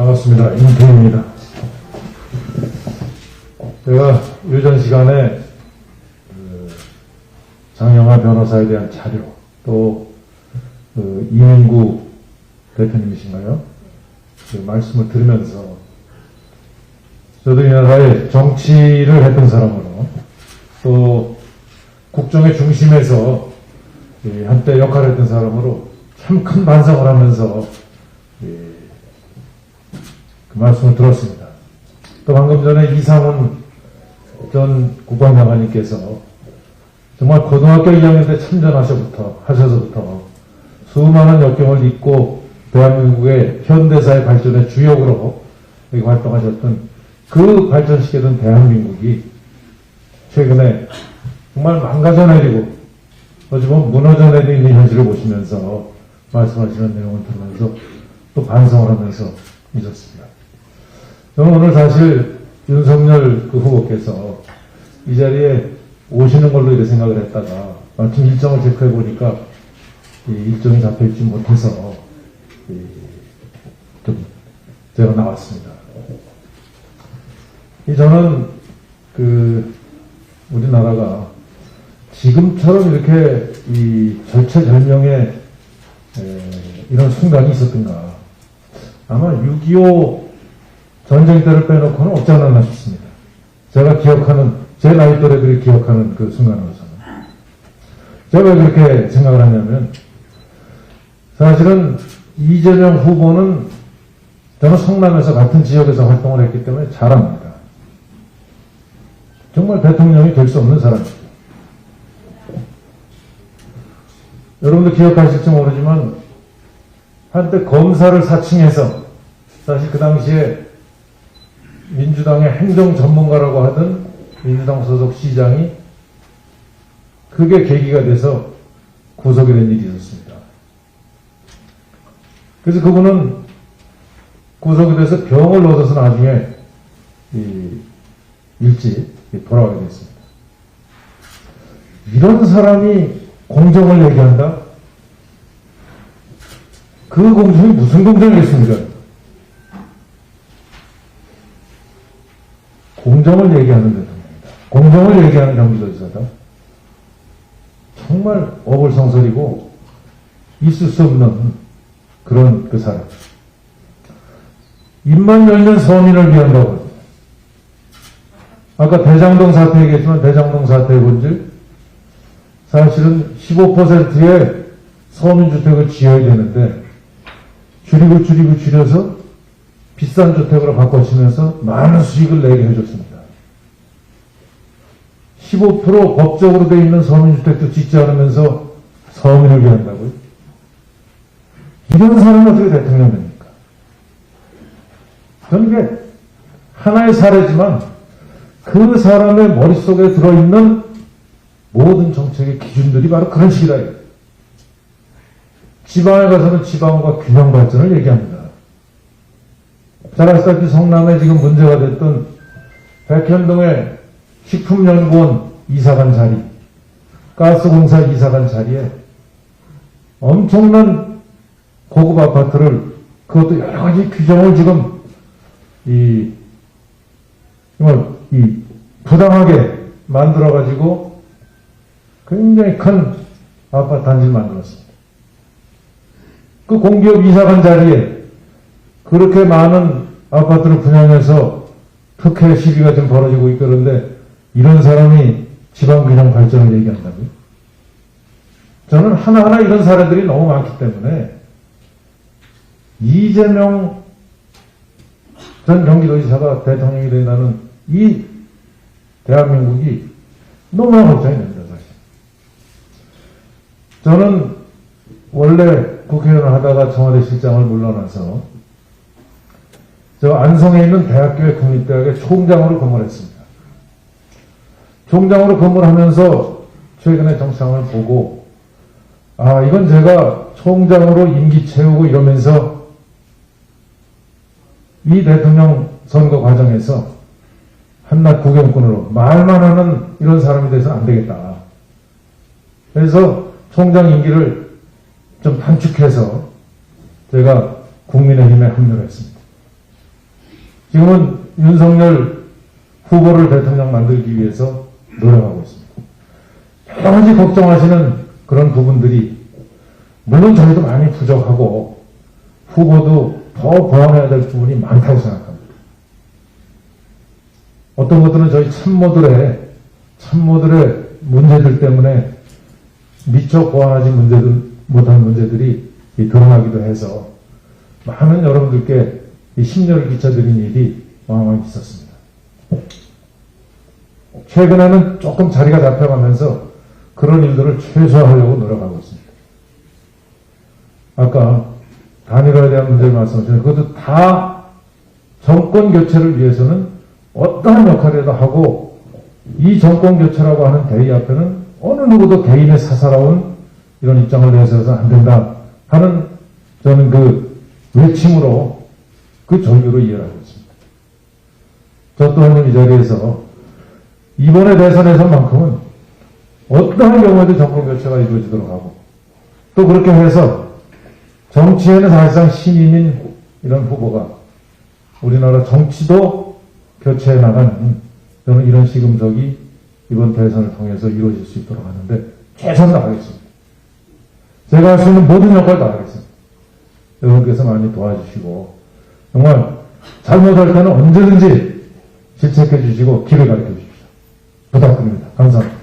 반갑습니다. 임태입니다. 제가 유전 시간에 그 장영하 변호사에 대한 자료 또 그 이민구 대표님이신가요? 그 말씀을 들으면서 저도 이 나라에 정치를 했던 사람으로 또 국정의 중심에서 이 한때 역할을 했던 사람으로 참 큰 반성을 하면서 예, 그 말씀을 들었습니다. 또 방금 전에 이상훈 전 국방장관님께서 정말 고등학교 2학년 때 참전하셔부터 하셔서부터 수많은 역경을 딛고 대한민국의 현대사의 발전의 주역으로 활동하셨던 그 발전시키던 대한민국이 최근에 정말 망가져 내리고 어찌 보면 무너져 내리고 있는 현실을 보시면서 말씀하시는 내용을 들으면서 또 반성을 하면서 있었습니다. 저는 오늘 사실 윤석열 그 후보께서 이 자리에 오시는 걸로 이렇게 생각을 했다가 마침 일정을 체크해 보니까 이 일정이 잡혀있지 못해서 이좀 제가 나왔습니다. 이 저는 그 우리나라가 지금처럼 이렇게 이 절체절명의 에, 이런 순간이 있었던가 아마 6.25 전쟁 때를 빼놓고는 없지 않았나 싶습니다. 제가 기억하는 제 나이 또래들이 기억하는 그 순간으로서는 제가 왜 그렇게 생각을 하냐면 사실은 이재명 후보는 저는 성남에서 같은 지역에서 활동을 했기 때문에 잘 압니다. 정말 대통령이 될 수 없는 사람이죠. 여러분도 기억하실지 모르지만 한때 검사를 사칭해서 사실 그 당시에 민주당의 행정 전문가라고 하던 민주당 소속 시장이 그게 계기가 돼서 구속이 된 일이 있었습니다. 그래서 그분은 구속이 돼서 병을 얻어서 나중에 이 일찍 돌아가게 됐습니다. 이런 사람이 공정을 얘기한다? 그 공정이 무슨 공정이겠습니까? 공정을 얘기하는 대통령이다. 공정을 얘기하는 경기도지사다. 정말 어불성설이고 있을 수 없는 그런 그 사람. 입만 열면 서민을 위한다고. 아까 대장동 사태 얘기했지만 대장동 사태의 본질 사실은 15%의 서민주택을 지어야 되는데 줄이고 줄이고 줄여서 비싼 주택으로 바꿔치면서 많은 수익을 내게 해줬습니다. 15% 법적으로 되어 있는 서민주택도 짓지 않으면서 서민을 위한다고요? 이런 사람이 어떻게 대통령 됩니까? 저는 이게 하나의 사례지만 그 사람의 머릿속에 들어있는 모든 정책의 기준들이 바로 그런 식이다. 지방에 가서는 지방과 균형 발전을 얘기합니다. 잘 아시다시피 성남에 지금 문제가 됐던 백현동의 식품연구원 이사간 자리, 가스공사 이사간 자리에 엄청난 고급 아파트를 그것도 여러 가지 규정을 지금 이 정말 이 부당하게 만들어 가지고 굉장히 큰 아파트 단지를 만들었습니다. 그 공기업 이사간 자리에 그렇게 많은 아파트를 분양해서 특혜 시비가 좀 벌어지고 그런데 이런 사람이 지방균형 발전을 얘기한다고요? 저는 하나하나 이런 사례들이 너무 많기 때문에 이재명 전 경기도지사가 대통령이 된다는 이 대한민국이 너무나 걱정이 됩니다, 사실. 저는 원래 국회의원을 하다가 청와대 실장을 물러나서 저 안성에 있는 대학교의 국립대학의 총장으로 근무했습니다. 총장으로 근무를 하면서 최근에 정상을 보고 아 이건 제가 총장으로 임기 채우고 이러면서 이 대통령 선거 과정에서 한낱 구경꾼으로 말만 하는 이런 사람이 돼서 안 되겠다. 그래서 총장 임기를 좀 단축해서 제가 국민의힘에 합류를 했습니다. 지금은 윤석열 후보를 대통령 만들기 위해서 노력하고 있습니다. 여러 가지 걱정하시는 그런 부분들이 물론 저희도 많이 부족하고 후보도 더 보완해야 될 부분이 많다고 생각합니다. 어떤 것들은 저희 참모들의 참모들의 문제들 때문에 미처 보완하지 못한 문제들이 이 드러나기도 해서 많은 여러분들께 이 심려를 끼쳐드린 일이 왕왕 있었습니다. 최근에는 조금 자리가 잡혀가면서 그런 일들을 최소화하려고 노력하고 있습니다. 아까 단일화에 대한 문제를 말씀하셨는데 그것도 다 정권 교체를 위해서는 어떠한 역할이라도 하고 이 정권 교체라고 하는 대의 앞에는 어느 누구도 개인의 사사로운 이런 입장을 내세워서 안 된다 하는 저는 그 외침으로 그 전류로 이해를 하고 있습니다. 저 또한 이 자리에서 이번에 대선에서만큼은 어떠한 경우에도 정권 교체가 이루어지도록 하고 또 그렇게 해서 정치에는 사실상 신인인 이런 후보가 우리나라 정치도 교체해 나가는 저는 이런 시금석이 이번 대선을 통해서 이루어질 수 있도록 하는데 최선을 다하겠습니다. 제가 할 수 있는 모든 역할을 다 하겠습니다. 여러분께서 많이 도와주시고 정말 잘못할 때는 언제든지 질책해 주시고 길을 가르쳐 주십시오. 부탁드립니다. 감사합니다.